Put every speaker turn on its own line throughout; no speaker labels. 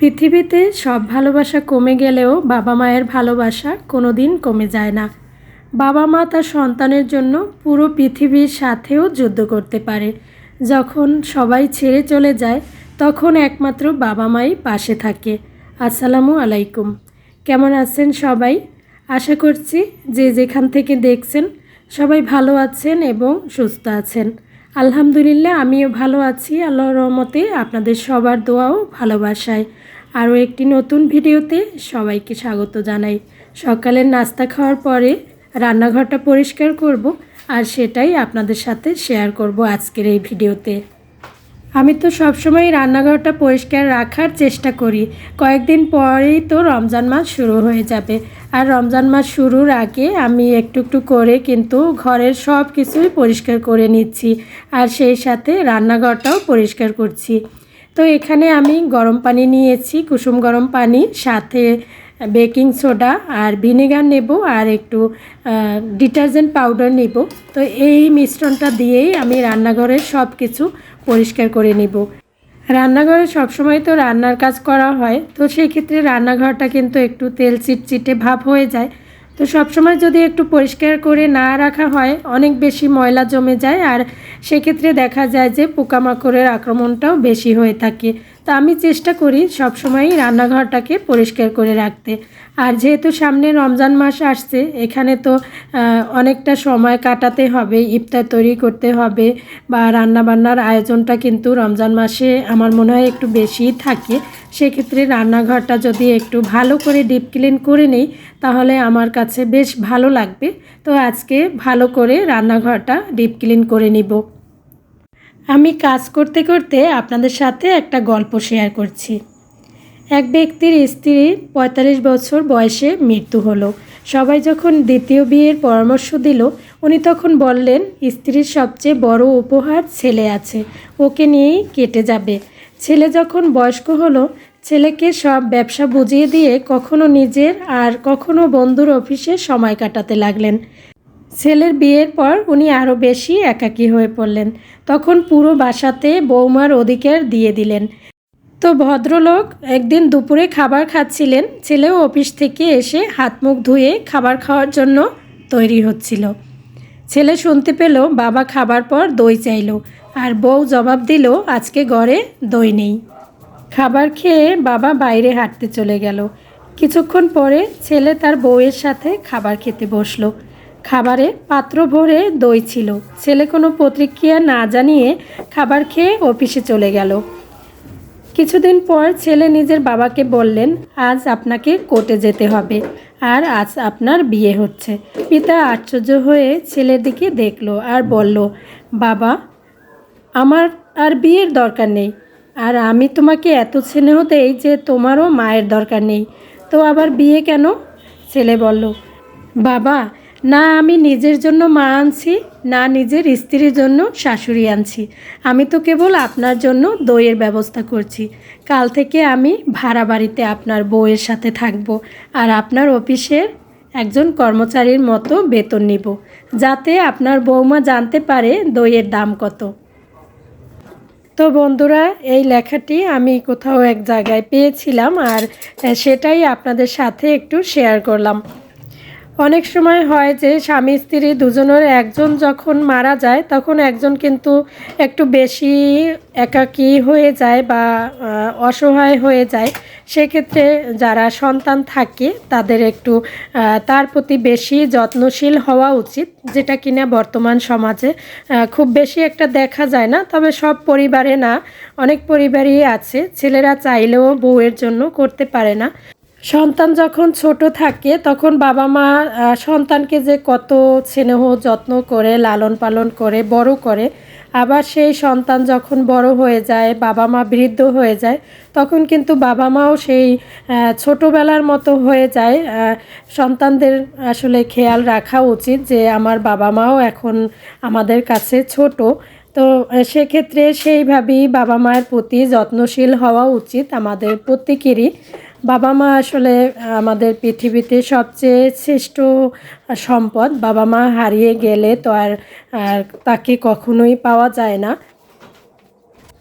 পৃথিবীতে সব ভালোবাসা কমে গেলেও বাবা মায়ের ভালোবাসা কোনো দিন কমে যায় না। বাবা মা তার সন্তানের জন্য পুরো পৃথিবীর সাথেও যুদ্ধ করতে পারে। যখন সবাই ছেড়ে চলে যায়, তখন একমাত্র বাবা মাই পাশে থাকে। আসসালামু আলাইকুম। কেমন আছেন সবাই? আশা করছি যে যেখান থেকে দেখছেন, সবাই ভালো আছেন এবং সুস্থ আছেন। আলহামদুলিল্লাহ, আমিও ভালো আছি। আল্লাহর রহমতে আপনাদের সবার দোয়াও ভালোবাসায়। আরও একটি নতুন ভিডিওতে সবাইকে স্বাগত জানাই। সকালের নাস্তা খাওয়ার পরে রান্নাঘরটা পরিষ্কার করব আর সেটাই আপনাদের সাথে শেয়ার করব আজকের এই ভিডিওতে। আমি তো সবসময় রান্নাঘরটা পরিষ্কার রাখার চেষ্টা করি। কয়েকদিন পরেই তো রমজান মাস শুরু হয়ে যাবে। আর রমজান মাস শুরুর আগে আমি একটু একটু করে কিন্তু ঘরের সব কিছুই পরিষ্কার করে নিচ্ছি। আর সেই সাথে রান্নাঘরটাও পরিষ্কার করছি। তো এখানে আমি গরম পানি নিয়েছি, কুসুম গরম পানি, সাথে বেকিং সোডা আর ভিনেগার নেব আর একটু ডিটারজেন্ট পাউডার নেব। তো এই মিশ্রণটা দিয়েই আমি রান্নাঘরের সব কিছু পরিষ্কার করে নিব। রান্নাঘরে সবসময় তো রান্নার কাজ করা হয়, তো সেই ক্ষেত্রে রান্নাঘরটা কিন্তু একটু তেল চিটচিটে ভাব হয়ে যায়। তো সবসময় যদি একটু পরিষ্কার করে না রাখা হয়, অনেক বেশি ময়লা জমে যায় আর সেক্ষেত্রে দেখা যায় যে পোকামাকড়ের আক্রমণটাও বেশি হয়ে থাকে। তো আমি চেষ্টা করি সবসময়ই রান্নাঘরটাকে পরিষ্কার করে রাখতে। আর যেহেতু সামনে রমজান মাস আসছে, এখানে তো অনেকটা সময় কাটাতে হবে, ইফতার তৈরি করতে হবে বা রান্নাবান্নার আয়োজনটা কিন্তু রমজান মাসে আমার মনে হয় একটু বেশিই থাকে। সেক্ষেত্রে রান্নাঘরটা যদি একটু ভালো করে ডিপ ক্লিন করে নেই, তাহলে আমার কাছে বেশ ভালো লাগবে। তো আজকে ভালো করে রান্নাঘরটা ডিপ ক্লিন করে নিব। আমি কাজ করতে করতে আপনাদের সাথে একটা গল্প শেয়ার করছি। এক ব্যক্তির স্ত্রী পঁয়তাল্লিশ বছর বয়সে মৃত্যু হলো। সবাই যখন দ্বিতীয় বিয়ের পরামর্শ দিল, উনি তখন বললেন, স্ত্রীর সবচেয়ে বড় উপহার ছেলে আছে, ওকে নিয়েই কেটে যাবে। ছেলে যখন বয়স্ক হলো, ছেলেকে সব ব্যবসা বুঝিয়ে দিয়ে কখনো নিজের আর কখনো বন্ধুর অফিসে সময় কাটাতে লাগলেন। ছেলের বিয়ের পর উনি আরও বেশি একাকী হয়ে পড়লেন। তখন পুরো বাসাতে বৌমার অধিকার দিয়ে দিলেন। তো ভদ্রলোক একদিন দুপুরে খাবার খাচ্ছিলেন। ছেলেও অফিস থেকে এসে হাত মুখ ধুয়ে খাবার খাওয়ার জন্য তৈরি হচ্ছিল। ছেলে শুনতে পেল, বাবা খাবার পর দই চাইল আর বউ জবাব দিল, আজকে ঘরে দই নেই। খাবার খেয়ে বাবা বাইরে হাঁটতে চলে গেল। কিছুক্ষণ পরে ছেলে তার বউয়ের সাথে খাবার খেতে বসল। খাবারে পাত্র ভরে দই ছিল। ছেলে কোনো প্রতিক্রিয়া না জানিয়ে খাবার খেয়ে অফিসে চলে গেল। কিছুদিন পর ছেলে নিজের বাবাকে বললেন, আজ আপনাকে কোর্টে যেতে হবে আর আজ আপনার বিয়ে হচ্ছে। পিতা আশ্চর্য হয়ে ছেলের দিকে দেখল আর বলল, বাবা, আমার আর বিয়ের দরকার নেই। আর আমি তোমাকে এত স্নেহ দেই যে তোমারও মায়ের দরকার নেই। তো আবার বিয়ে কেন? ছেলে বলল, বাবা না, আমি নিজের জন্য মা আনছি, না নিজের স্ত্রীর জন্য শাশুড়ি আনছি। আমি তো কেবল আপনার জন্য দইয়ের ব্যবস্থা করছি। কাল থেকে আমি ভাড়া বাড়িতে আপনার বউয়ের সাথে থাকব আর আপনার অফিসের একজন কর্মচারীর মতো বেতন নিব, যাতে আপনার বৌমা জানতে পারে দইয়ের দাম কত। তো বন্ধুরা, এই লেখাটি আমি কোথাও এক জায়গায় পেয়েছিলাম আর সেটাই আপনাদের সাথে একটু শেয়ার করলাম। অনেক সময় হয় যে স্বামী, স্ত্রী দুজনের একজন যখন মারা যায়, তখন একজন কিন্তু একটু বেশি একাকী হয়ে যায় বা অসহায় হয়ে যায়। সেক্ষেত্রে যারা সন্তান থাকে, তাদের একটু তার প্রতি বেশি যত্নশীল হওয়া উচিত, যেটা কিনা বর্তমান সমাজে খুব বেশি একটা দেখা যায় না। তবে সব পরিবারে না, অনেক পরিবারই আছে, ছেলেরা চাইলেও বউয়ের জন্য করতে পারে না। সন্তান যখন ছোট থাকে, তখন বাবা মা সন্তানকে যে কত স্নেহ, যত্ন করে, লালন পালন করে, বড় করে, আবার সেই সন্তান যখন বড় হয়ে যায়, বাবা মা বৃদ্ধ হয়ে যায়, তখন কিন্তু বাবা মাও সেই ছোটোবেলার মতো হয়ে যায়। সন্তানদের আসলে খেয়াল রাখা উচিত যে আমার বাবা মাও এখন আমাদের কাছে ছোট। তো সেক্ষেত্রে সেইভাবেই বাবা মায়ের প্রতি যত্নশীল হওয়া উচিত আমাদের প্রত্যেকেরই। বাবা মা আসলে, আমাদের পৃথিবীতে সবচেয়ে শ্রেষ্ঠ সম্পদ, বাবা মা হারিয়ে গেলে তো আর তাকে কখনোই পাওয়া যায় না।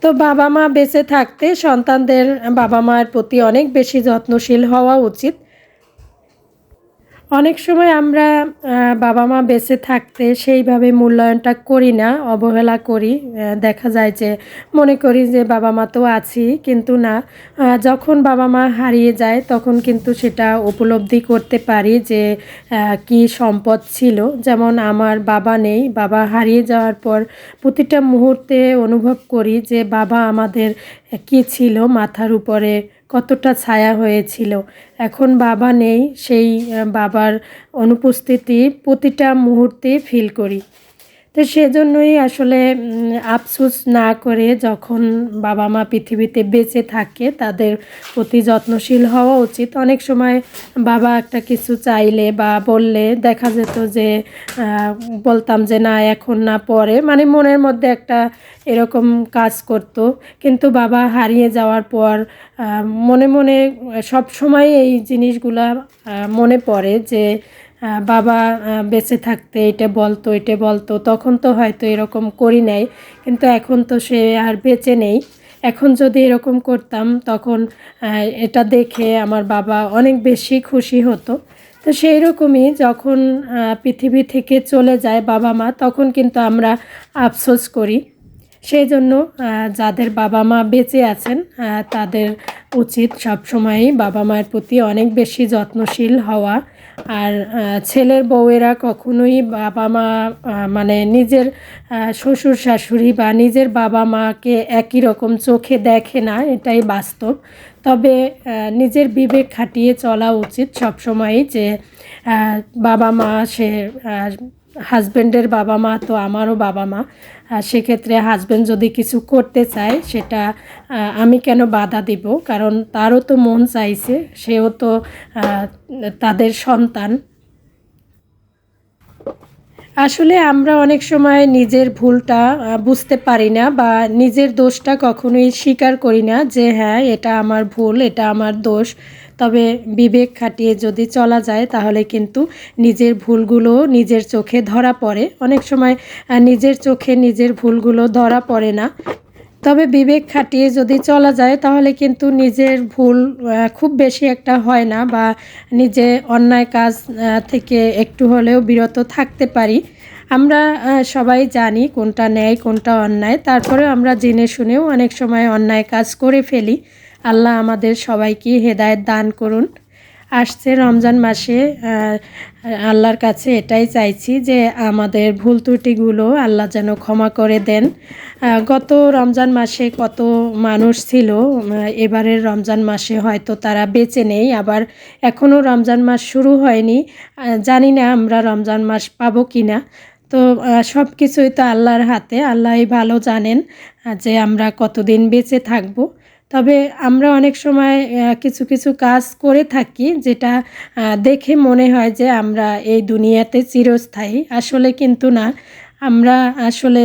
তো বাবা মা বেঁচে থাকতে সন্তানদের বাবা মার প্রতি অনেক বেশি যত্নশীল হওয়া উচিত। অনেক সময় আমরা বাবা মা বেঁচে থাকতে সেইভাবে মূল্যায়নটা করি না, অবহেলা করি। দেখা যায় যে, মনে করি যে বাবা মা তো আছি, কিন্তু না। যখন বাবা মা হারিয়ে যায়, তখন কিন্তু সেটা উপলব্ধি করতে পারি যে কি সম্পদ ছিল। যেমন আমার বাবা নেই, বাবা হারিয়ে যাওয়ার পর প্রতিটা মুহূর্তে অনুভব করি যে, বাবা আমাদের কি ছিল মাথার উপরে কতটা ছায়া হয়েছিল। এখন বাবা নেই সেই বাবার অনুপস্থিতি প্রতিটা মুহূর্তে ফিল করি। তো সেজন্যই আসলে আফসোস না করে যখন বাবা মা পৃথিবীতে বেঁচে থাকে, তাদের প্রতি যত্নশীল হওয়া উচিত। অনেক সময় বাবা একটা কিছু চাইলে বা বললে দেখা যেত যে বলতাম যে, না, এখন না, পরে। মানে মনের মধ্যে একটা এরকম কাজ করতো। কিন্তু বাবা হারিয়ে যাওয়ার পর মনে মনে সব সময় এই জিনিসগুলা মনে পড়ে যে বাবা বেঁচে থাকতে এটা বলতো এটা বলতো, তখন তো হয়তো এরকম করি নাই, কিন্তু এখন তো সে আর বেঁচে নেই। এখন যদি এরকম করতাম, তখন এটা দেখে আমার বাবা অনেক বেশি খুশি হতো। তো সেই রকমই যখন পৃথিবী থেকে চলে যায় বাবা মা, তখন কিন্তু আমরা আফসোস করি। সেই জন্য যাদের বাবা মা বেঁচে আছেন তাদের উচিত সবসময়ই বাবা মায়ের প্রতি অনেক বেশি যত্নশীল হওয়া। আর ছেলের বউয়েরা কখনোই বাবা মা মানে নিজের শ্বশুর শাশুড়ি বা নিজের বাবা মাকে একই রকম চোখে দেখে না, এটাই বাস্তব। তবে নিজের বিবেক খাটিয়ে চলা উচিত সবসময়ই যে বাবা মা সে হাজব্যান্ডের বাবা মা, তো আমারও বাবা মা। সেক্ষেত্রে হাজব্যান্ড যদি কিছু করতে চায়, সেটা আমি কেন বাধা দিব? কারণ তারও তো মন চাইছে, সেও তো তাদের সন্তান। আসলে আমরা অনেক সময় নিজের ভুলটা বুঝতে পারি না বা নিজের দোষটা কখনোই স্বীকার করি না যে হ্যাঁ এটা আমার ভুল, এটা আমার দোষ। তবে বিবেক খাটিয়ে যদি চলা যায়, তাহলে কিন্তু নিজের ভুলগুলো নিজের চোখে ধরা পড়ে। অনেক সময় নিজের চোখে নিজের ভুলগুলো ধরা পড়ে না। তবে বিবেক খাটিয়ে যদি চলা যায়, তাহলে কিন্তু নিজের ভুল খুব বেশি একটা হয় না বা নিজে অন্যায় কাজ থেকে একটু হলেও বিরত থাকতে পারি। আমরা সবাই জানি কোনটা ন্যায়, কোনটা অন্যায়। তারপরে আমরা জেনে শুনেও অনেক সময় অন্যায় কাজ করে ফেলি। আল্লাহ আমাদের সবাইকে হেদায়েত দান করুন। আসছে রমজান মাসে আল্লাহর কাছে এটাই চাইছি যে আমাদের ভুল ত্রুটিগুলো আল্লাহ যেন ক্ষমা করে দেন। গত রমজান মাসে কত মানুষ ছিল এবারের রমজান মাসে হয়তো তারা বেঁচে নেই, আবার এখনও রমজান মাস শুরু হয়নি। জানি না আমরা রমজান মাস পাবো কি না তো সব কিছুই তো আল্লাহর হাতে, আল্লাহই ভালো জানেন যে আমরা কতদিন বেঁচে থাকব। তবে আমরা অনেক সময় কিছু কিছু কাজ করে থাকি যেটা দেখে মনে হয় যে আমরা এই দুনিয়াতে চিরস্থায়ী। আসলে কিন্তু না। আমরা আসলে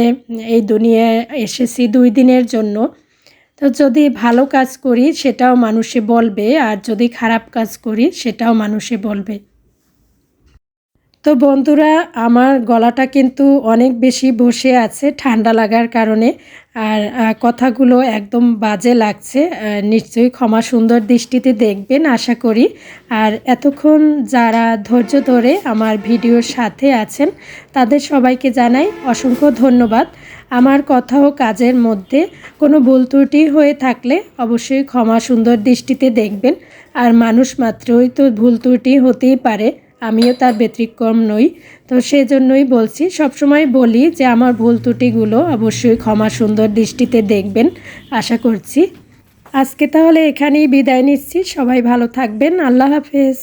এই দুনিয়ায় এসেছি দুই দিনের জন্য। তো যদি ভালো কাজ করি সেটাও মানুষে বলবে, আর যদি খারাপ কাজ করি সেটাও মানুষে বলবে। তো বন্ধুরা, আমার গলাটা কিন্তু অনেক বেশি বসে আছে ঠান্ডা লাগার কারণে আর কথাগুলো একদম বাজে লাগছে। নিশ্চয়ই ক্ষমা সুন্দর দৃষ্টিতে দেখবেন, আশা করি। আর এতক্ষণ যারা ধৈর্য ধরে আমার ভিডিওর সাথে আছেন, তাদের সবাইকে জানাই অসংখ্য ধন্যবাদ। আমার কথা ও কাজের মধ্যে কোনো ভুল ত্রুটি হয়ে থাকলে অবশ্যই ক্ষমা সুন্দর দৃষ্টিতে দেখবেন। আর মানুষ মাত্রই তো ভুল ত্রুটি হতেই পারে। আমিও তার ব্যতিক্রম নই। তো সেজন্যই বলছি, সবসময় বলি যে আমার ভুল ত্রুটিগুলো অবশ্যই ক্ষমা সুন্দর দৃষ্টিতে দেখবেন, আশা করছি। আজকে তাহলে এখানেই বিদায় নিচ্ছি। সবাই ভালো থাকবেন। আল্লাহ হাফেজ।